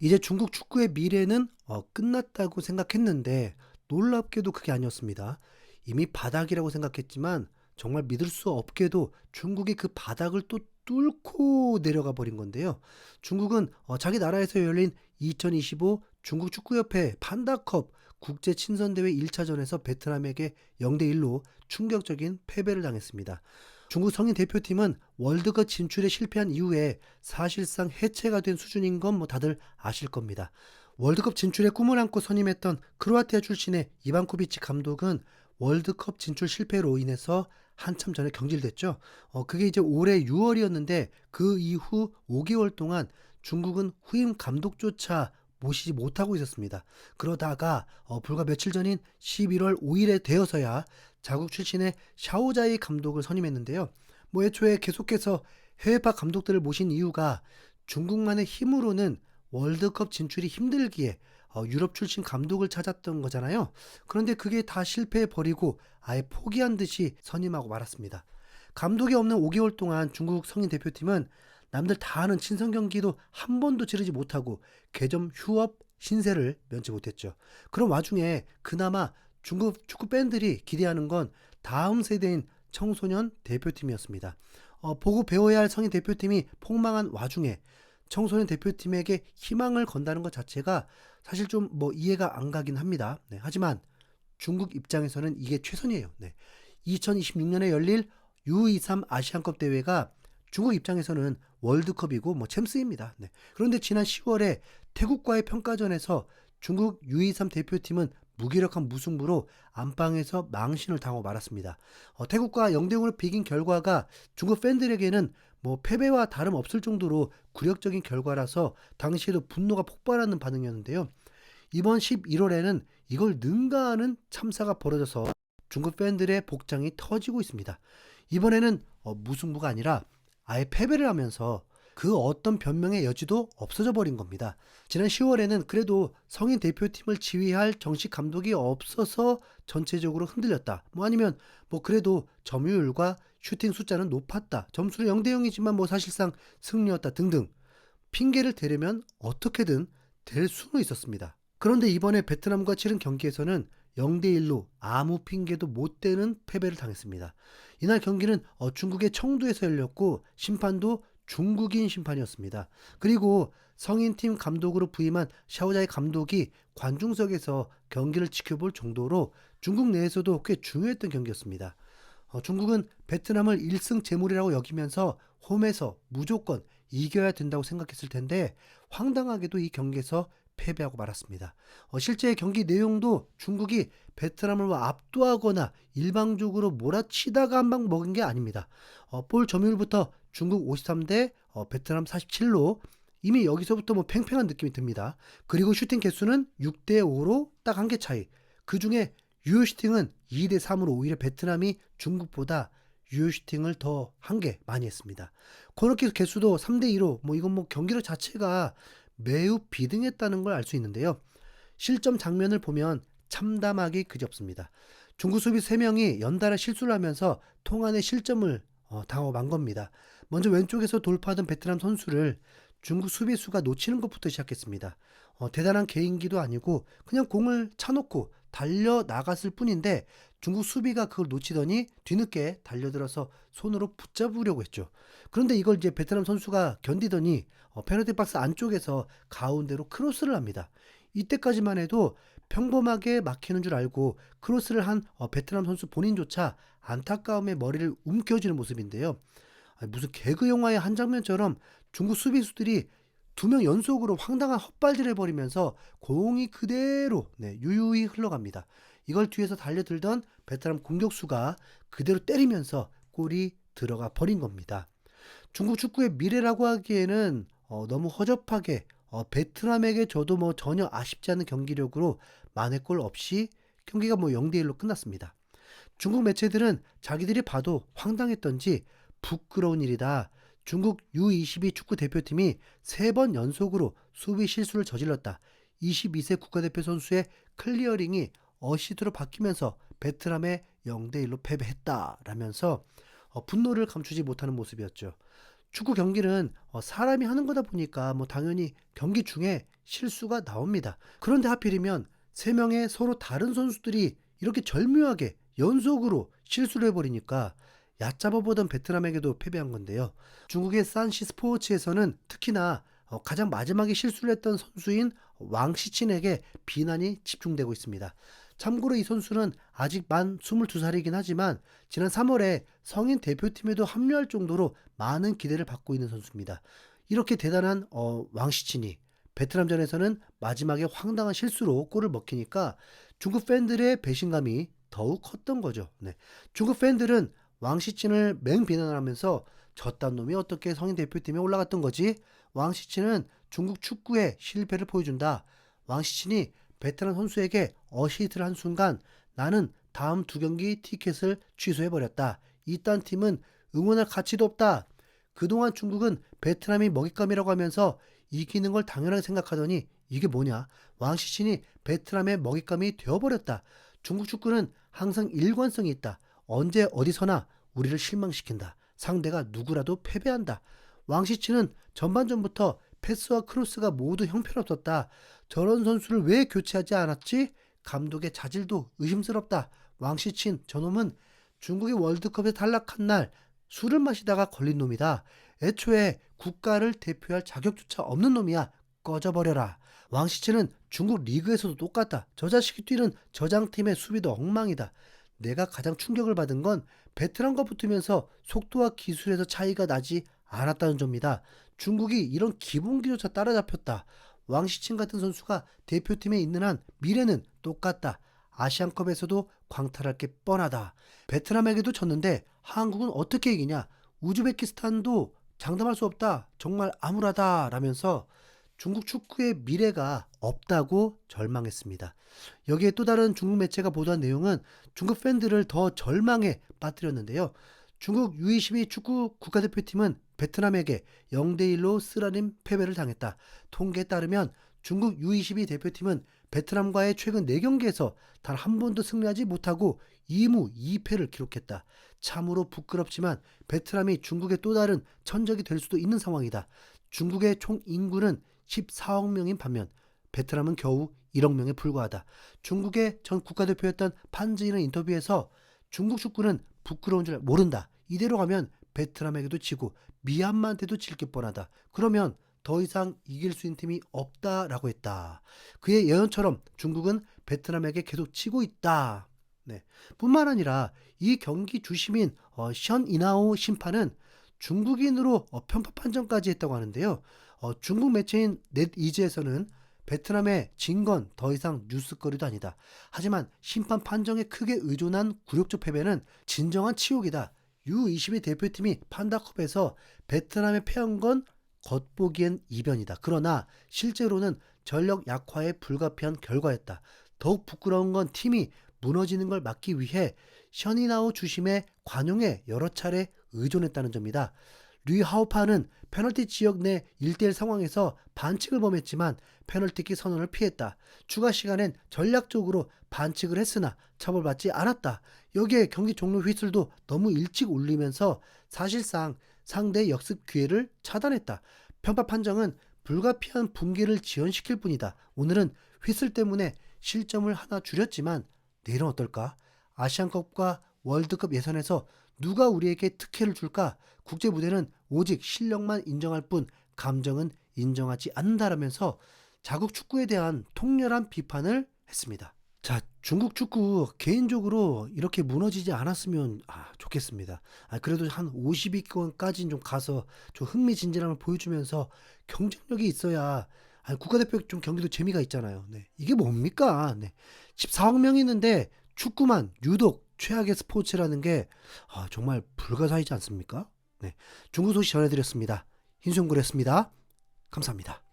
이제 중국 축구의 미래는 어, 끝났다고 생각했는데 놀랍게도 그게 아니었습니다. 이미 바닥이라고 생각했지만 정말 믿을 수 없게도 중국이 그 바닥을 또 뚫고 내려가 버린 건데요. 중국은 어, 자기 나라에서 열린 2025 중국 축구협회 판다컵 국제 친선대회 1차전에서 베트남에게 0대 1로 충격적인 패배를 당했습니다. 중국 성인 대표팀은 월드컵 진출에 실패한 이후에 사실상 해체가 된 수준인 건 뭐 다들 아실 겁니다. 월드컵 진출의 꿈을 안고 선임했던 크로아티아 출신의 이반코비치 감독은 월드컵 진출 실패로 인해서 한참 전에 경질됐죠. 어, 그게 이제 올해 6월이었는데 그 이후 5개월 동안 중국은 후임 감독조차 모시지 못하고 있었습니다. 그러다가 어, 불과 며칠 전인 11월 5일에 되어서야 자국 출신의 샤오자이 감독을 선임했는데요. 뭐 애초에 계속해서 해외파 감독들을 모신 이유가 중국만의 힘으로는 월드컵 진출이 힘들기에 어, 유럽 출신 감독을 찾았던 거잖아요. 그런데 그게 다 실패해 버리고 아예 포기한 듯이 선임하고 말았습니다. 감독이 없는 5개월 동안 중국 성인 대표팀은 남들 다 아는 친선 경기도 한 번도 치르지 못하고 개점 휴업 신세를 면치 못했죠. 그런 와중에 그나마 중국 축구 팬들이 기대하는 건 다음 세대인 청소년 대표팀이었습니다. 어, 보고 배워야 할 성인 대표팀이 폭망한 와중에 청소년 대표팀에게 희망을 건다는 것 자체가 사실 좀 뭐 이해가 안 가긴 합니다. 네, 하지만 중국 입장에서는 이게 최선이에요. 네. 2026년에 열릴 U23 아시안컵 대회가 중국 입장에서는 월드컵이고 뭐 챔스입니다. 네. 그런데 지난 10월에 태국과의 평가전에서 중국 U23 대표팀은 무기력한 무승부로 안방에서 망신을 당하고 말았습니다. 어, 태국과 0대 0으로 비긴 결과가 중국 팬들에게는 뭐 패배와 다름없을 정도로 굴욕적인 결과라서 당시에도 분노가 폭발하는 반응이었는데요. 이번 11월에는 이걸 능가하는 참사가 벌어져서 중국 팬들의 복장이 터지고 있습니다. 이번에는 어, 무승부가 아니라 아예 패배를 하면서 그 어떤 변명의 여지도 없어져 버린 겁니다. 지난 10월에는 그래도 성인 대표팀을 지휘할 정식 감독이 없어서 전체적으로 흔들렸다. 뭐 아니면 뭐 그래도 점유율과 슈팅 숫자는 높았다. 점수는 0대 0이지만 뭐 사실상 승리였다 등등. 핑계를 대려면 어떻게든 될 수는 있었습니다. 그런데 이번에 베트남과 치른 경기에서는 0대 1로 아무 핑계도 못 대는 패배를 당했습니다. 이날 경기는 어, 중국의 청두에서 열렸고 심판도 중국인 심판이었습니다. 그리고 성인팀 감독으로 부임한 샤오자이 감독이 관중석에서 경기를 지켜볼 정도로 중국 내에서도 꽤 중요했던 경기였습니다. 어, 중국은 베트남을 1승 제물이라고 여기면서 홈에서 무조건 이겨야 된다고 생각했을 텐데 황당하게도 이 경기에서 패배하고 말았습니다. 어, 실제 경기 내용도 중국이 베트남을 압도하거나 일방적으로 몰아치다가 한 방 먹은 게 아닙니다. 어, 볼 점유율부터 중국 53대 어, 베트남 47로 이미 여기서부터 뭐 팽팽한 느낌이 듭니다. 그리고 슈팅 개수는 6대 5로 딱 한 개 차이. 그 중에 유효 슈팅은 2대 3으로 오히려 베트남이 중국보다 유효 슈팅을 더 한 개 많이 했습니다. 코너킥 개수도 3대 2로 뭐 이건 뭐 경기력 자체가 매우 비등했다는 걸 알 수 있는데요. 실점 장면을 보면 참담하기 그지없습니다. 중국 수비 3명이 연달아 실수를 하면서 통안의 실점을 어, 당하고 만 겁니다. 먼저 왼쪽에서 돌파하던 베트남 선수를 중국 수비수가 놓치는 것부터 시작했습니다. 어, 대단한 개인기도 아니고 그냥 공을 차놓고 달려 나갔을 뿐인데 중국 수비가 그걸 놓치더니 뒤늦게 달려들어서 손으로 붙잡으려고 했죠. 그런데 이걸 이제 베트남 선수가 견디더니 어, 페널티 박스 안쪽에서 가운데로 크로스를 합니다. 이때까지만 해도 평범하게 막히는 줄 알고 크로스를 한 어, 베트남 선수 본인조차 안타까움에 머리를 움켜쥐는 모습인데요. 무슨 개그 영화의 한 장면처럼 중국 수비수들이 두 명 연속으로 황당한 헛발질을 해버리면서 공이 그대로 네, 유유히 흘러갑니다. 이걸 뒤에서 달려들던 베트남 공격수가 그대로 때리면서 골이 들어가 버린 겁니다. 중국 축구의 미래라고 하기에는 어, 너무 허접하게 어, 베트남에게 저도 뭐 전혀 아쉽지 않은 경기력으로 만회골 없이 경기가 뭐 0대 1로 끝났습니다. 중국 매체들은 자기들이 봐도 황당했던지 부끄러운 일이다. 중국 U22 축구 대표팀이 세 번 연속으로 수비 실수를 저질렀다. 22세 국가대표 선수의 클리어링이 어시드로 바뀌면서 베트남에 0대 1로 패배했다. 라면서 어, 분노를 감추지 못하는 모습이었죠. 축구 경기는 어, 사람이 하는 거다 보니까 뭐 당연히 경기 중에 실수가 나옵니다. 그런데 하필이면 세 명의 서로 다른 선수들이 이렇게 절묘하게 연속으로 실수를 해버리니까 얕잡아 보던 베트남에게도 패배한 건데요. 중국의 산시 스포츠에서는 특히나 어, 가장 마지막에 실수를 했던 선수인 왕시친에게 비난이 집중되고 있습니다. 참고로 이 선수는 아직 만 22살이긴 하지만 지난 3월에 성인 대표팀에도 합류할 정도로 많은 기대를 받고 있는 선수입니다. 이렇게 대단한 어, 왕시친이 베트남전에서는 마지막에 황당한 실수로 골을 먹히니까 중국 팬들의 배신감이 더욱 컸던 거죠. 네. 중국 팬들은 왕시친을 맹비난하면서 저딴 놈이 어떻게 성인 대표팀에 올라갔던 거지? 왕시친은 중국 축구의 실패를 보여준다. 왕시친이 베테랑 선수에게 어시스트를 한 순간 나는 다음 두 경기 티켓을 취소해버렸다. 이딴 팀은 응원할 가치도 없다. 그동안 중국은 베트남이 먹잇감이라고 하면서 이기는 걸 당연하게 생각하더니 이게 뭐냐? 왕시친이 베트남의 먹잇감이 되어버렸다. 중국 축구는 항상 일관성이 있다. 언제 어디서나 우리를 실망시킨다. 상대가 누구라도 패배한다. 왕시치는 전반전부터 패스와 크로스가 모두 형편없었다. 저런 선수를 왜 교체하지 않았지? 감독의 자질도 의심스럽다. 왕시친 저놈은 중국이 월드컵에 탈락한 날 술을 마시다가 걸린 놈이다. 애초에 국가를 대표할 자격조차 없는 놈이야. 꺼져버려라. 왕시치는 중국 리그에서도 똑같다. 저 자식이 뛰는 저장팀의 수비도 엉망이다. 내가 가장 충격을 받은 건 베트남과 붙으면서 속도와 기술에서 차이가 나지 않았다는 점이다. 중국이 이런 기본기조차 따라잡혔다. 왕시친 같은 선수가 대표팀에 있는 한 미래는 똑같다. 아시안컵에서도 광탈할 게 뻔하다. 베트남에게도 졌는데 한국은 어떻게 이기냐? 우즈베키스탄도 장담할 수 없다. 정말 암울하다. 라면서 중국 축구의 미래가 없다고 절망했습니다. 여기에 또 다른 중국 매체가 보도한 내용은 중국 팬들을 더 절망에 빠뜨렸는데요. 중국 U22 축구 국가대표팀은 베트남에게 0대1로 쓰라린 패배를 당했다. 통계에 따르면 중국 U22 대표팀은 베트남과의 최근 4경기에서 단 한 번도 승리하지 못하고 2무 2패를 기록했다. 참으로 부끄럽지만 베트남이 중국의 또 다른 천적이 될 수도 있는 상황이다. 중국의 총 인구는 14억 명인 반면 베트남은 겨우 1억 명에 불과하다. 중국의 전 국가대표였던 판즈이는 인터뷰에서 중국 축구는 부끄러운 줄 모른다. 이대로 가면 베트남에게도 지고 미얀마한테도 질 게 뻔하다. 그러면 더 이상 이길 수 있는 팀이 없다라고 했다. 그의 예언처럼 중국은 베트남에게 계속 치고 있다. 네. 뿐만 아니라 이 경기 주심인 어, 션 이나오 심판은 중국인으로 어, 편파 판정까지 했다고 하는데요. 어, 중국 매체인 넷이즈에서는 베트남의 진건 더 이상 뉴스거리도 아니다. 하지만 심판 판정에 크게 의존한 굴욕적 패배는 진정한 치욕이다. U22 대표팀이 판다컵에서 베트남에 패한 건 겉보기엔 이변이다. 그러나 실제로는 전력 약화에 불가피한 결과였다. 더욱 부끄러운 건 팀이 무너지는 걸 막기 위해 셔니나오 주심의 관용에 여러 차례 의존했다는 점이다. 류하오파는 페널티 지역 내 1대1 상황에서 반칙을 범했지만 페널티킥 선언을 피했다. 추가 시간엔 전략적으로 반칙을 했으나 처벌받지 않았다. 여기에 경기 종료 휘슬도 너무 일찍 울리면서 사실상 상대 역습 기회를 차단했다. 편파 판정은 불가피한 분기를 지연시킬 뿐이다. 오늘은 휘슬 때문에 실점을 하나 줄였지만 내일은 어떨까? 아시안컵과 월드컵 예선에서 누가 우리에게 특혜를 줄까? 국제 무대는 오직 실력만 인정할 뿐 감정은 인정하지 않는다라면서 자국 축구에 대한 통렬한 비판을 했습니다. 자, 중국 축구 개인적으로 이렇게 무너지지 않았으면 아, 좋겠습니다. 아, 그래도 한 50위권까지는 좀 가서 좀 흥미진진함을 보여주면서 경쟁력이 있어야 아, 국가대표 좀 경기도 재미가 있잖아요. 네. 이게 뭡니까? 네. 14억 명이 있는데 축구만 유독 최악의 스포츠라는 게 아, 정말 불가사의지 않습니까? 네. 중국 소식 전해드렸습니다. 흰송구였습니다. 감사합니다.